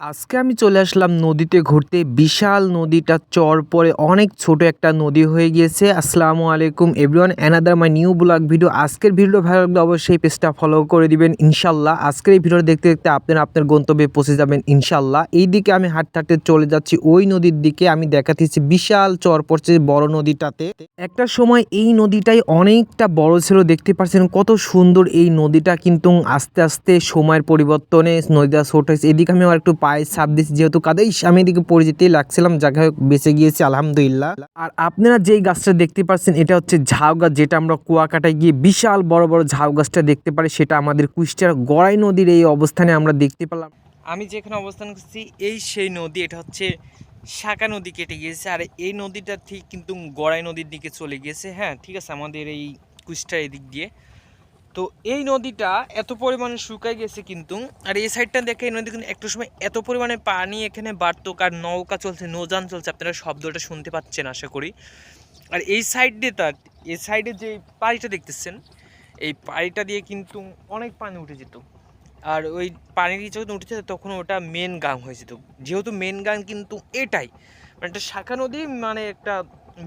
আজকে আমি চলে আসলাম নদীতে ঘুরতে। বিশাল নদীটা চর পরে অনেক ছোট একটা নদী হয়ে গিয়েছে। আসসালামু আলাইকুম everyone another my new blog video আজকের ভিডিও ভালো লাগলে অবশ্যই পেজটা ফলো করে দিবেন, ইনশাল্লাহ। আজকের এই ভিডিও দেখতে দেখতে আপনারা আপনার গন্তব্যে পৌঁছে যাবেন, ইনশাল্লাহ। এই দিকে আমি হাঁটতে হাঁটতে চলে যাচ্ছি, ওই নদীর দিকে আমি দেখাতেছি বিশাল চর পড়ছে বড় নদীটাতে। একটা সময় এই নদীটাই অনেকটা বড় ছিল, দেখতে পাচ্ছেন কত সুন্দর এই নদীটা কিন্তু আস্তে আস্তে সময়ের পরিবর্তনে নদীটা ছোট হয়েছে। এদিকে আমি আমার একটু ছাপ দিচ্ছি যেহেতু কাদাই আমি এদিকে যেতেই লাগছিলাম। হোক, বেঁচে গিয়েছি, আলহামদুলিল্লাহ। আর আপনারা যেই গাছটা দেখতে পাচ্ছেন, এটা হচ্ছে ঝাউ গাছ, যেটা আমরা কুয়াকাটায় গিয়ে বিশাল বড় বড় ঝাউ গাছটা দেখতে পারি। সেটা আমাদের কুষ্টিয়ার গড়াই নদীর এই অবস্থানে আমরা দেখতে পেলাম। আমি যেখানে অবস্থান করছি, এই সেই নদী, এটা হচ্ছে শাখা নদী কেটে গিয়েছে। আর এই নদীটা ঠিক কিন্তু গড়াই নদীর দিকে চলে গিয়েছে। হ্যাঁ ঠিক আছে, আমাদের এই কুষ্টার এদিক দিয়ে। তো এই নদীটা এত পরিমাণে শুকায় গেছে কিন্তু, আর এই সাইডটা দেখে এই নদী কিন্তু একটু সময় এত পরিমাণে পানি এখানে বাড়তো আর নৌকা চলছে, নৌযান চলছে, আপনারা শব্দটা শুনতে পাচ্ছেন আশা করি। আর এই সাইড দিয়ে তার এই সাইডে যে পাড়িটা দেখতেছেন, এই পাড়িটা দিয়ে কিন্তু অনেক পানি উঠে যেত। আর ওই পানির যখন উঠেছে তখন ওটা মেন গাং হয়ে যেত। যেহেতু মেন গাং কিন্তু এটাই মানে একটা শাখা নদী মানে একটা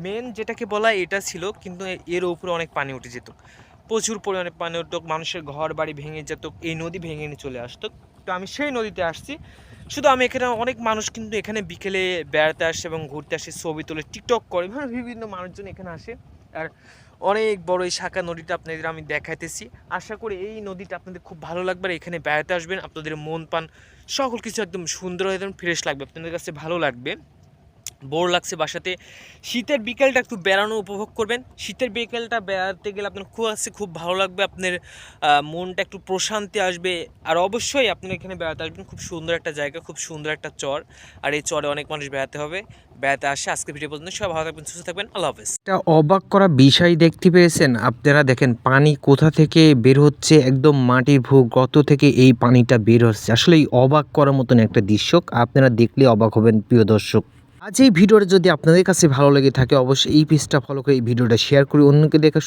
মেন যেটাকে বলা এটা ছিল, কিন্তু এর উপরে অনেক পানি উঠে যেত। প্রচুর পরিমাণে পানি উঠতো, মানুষের ঘর বাড়ি ভেঙে যেত, এই নদী ভেঙে নিয়ে চলে আসতো। তো আমি সেই নদীতে আসছি। শুধু আমি এখানে, অনেক মানুষ কিন্তু এখানে বিকেলে বেড়াতে আসে এবং ঘুরতে আসে, ছবি তোলে, টিকটক করে, বিভিন্ন মানুষজন এখানে আসে। আর অনেক বড় এই শাখা নদীটা আপনাদের আমি দেখাইতেছি। আশা করি এই নদীটা আপনাদের খুব ভালো লাগবে আর এখানে বেড়াতে আসবেন, আপনাদের মন পান সকল কিছু একদম সুন্দর একদম ফ্রেশ লাগবে, আপনাদের কাছে ভালো লাগবে। বোর লাগছে বাসাতে। শীতের বিকেলটা একটু বেড়ানো উপভোগ করবেন। শীতের বিকেলটা বেড়াতে গেলে আপনার খুব আসছে খুব ভালো লাগবে, আপনার মনটা একটু প্রশান্তি আসবে। আর অবশ্যই আপনারা এখানে বেড়াতে আসবেন, খুব সুন্দর একটা জায়গা, খুব সুন্দর একটা চর। আর এই চরে অনেক মানুষ বেড়াতে হবে, বেড়াতে আসে। আজকে ভিডিও পর্যন্ত সবাই ভালো থাকবেন, সুস্থ থাকবেন, আল্লাহ হাফেজ। একটা অবাক করা বিষয় দেখতে পেয়েছেন, আপনারা দেখেন পানি কোথা থেকে বের হচ্ছে? একদম মাটির ভূ গর্ত থেকে এই পানিটা বের হচ্ছে। আসলে অবাক করার মতন একটা দৃশ্য, আপনারা দেখলে অবাক হবেন, প্রিয় দর্শক। আজ এই ভিডিওটা যদি আপনাদের কাছে ভালো লেগে থাকে, অবশ্যই এই পেজটা ফলো করে এই ভিডিওটা শেয়ার করে অন্যকে দেখা